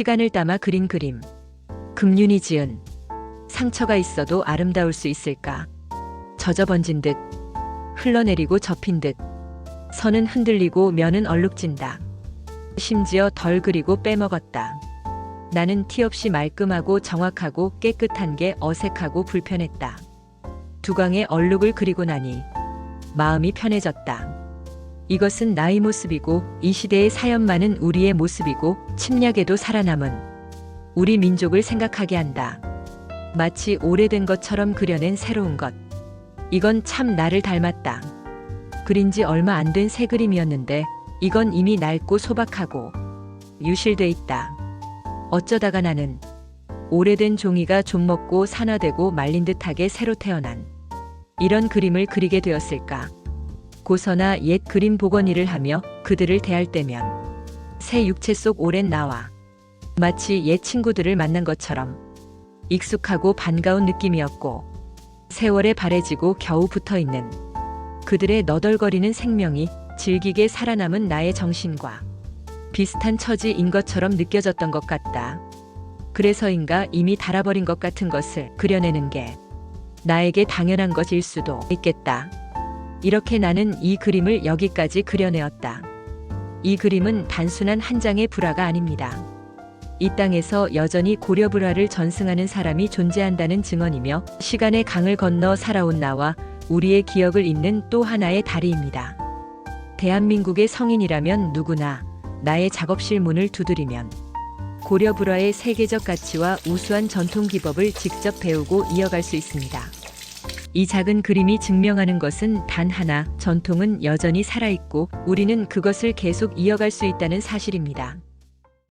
시간을 담아 그린 그림. 금륜이 지은 상처가 있어도 아름다울 수 있을까? 젖어 번진 듯, 흘러내리고 접힌 듯, 선은 흔들리고 면은 얼룩진다. 심지어 덜 그리고 빼먹었다. 나는 티 없이 말끔하고 정확하고 깨끗한 게 어색하고 불편했다. 두광의 얼룩을 그리고 나니 마음이 편해졌다. 이것은 나의 모습이고 이 시대의 사연 많은 우리의 모습이고 침략에도 살아남은 우리 민족을 생각하게 한다. 마치 오래된 것처럼 그려낸 새로운 것. 이건 참 나를 닮았다. 그린 지 얼마 안 된 새 그림이었는데 이건 이미 낡고 소박하고 유실돼 있다. 어쩌다가 나는 오래된 종이가 좀 먹고 산화되고 말린 듯하게 새로 태어난 이런 그림을 그리게 되었을까? 고서나 옛 그림 복원일을 하며 그들을 대할 때면 새 육체 속 오랜 나와 마치 옛 친구들을 만난 것처럼 익숙하고 반가운 느낌이었고 세월에 바래지고 겨우 붙어 있는 그들의 너덜거리는 생명이 질기게 살아남은 나의 정신과 비슷한 처지인 것처럼 느껴졌던 것 같다. 그래서인가 이미 닳아버린 것 같은 것을 그려내는 게 나에게 당연한 것일 수도 있겠다. 이렇게 나는 이 그림을 여기까지 그려내었다. 이 그림은 단순한 한 장의 불화가 아닙니다. 이 땅에서 여전히 고려 불화를 전승하는 사람이 존재한다는 증언이며 시간의 강을 건너 살아온 나와 우리의 기억을 잇는 또 하나의 다리입니다. 대한민국의 성인이라면 누구나 나의 작업실 문을 두드리면 고려 불화의 세계적 가치와 우수한 전통 기법을 직접 배우고 이어갈 수 있습니다. 이 작은 그림이 증명하는 것은 단 하나, 전통은 여전히 살아있고 우리는 그것을 계속 이어갈 수 있다는 사실입니다.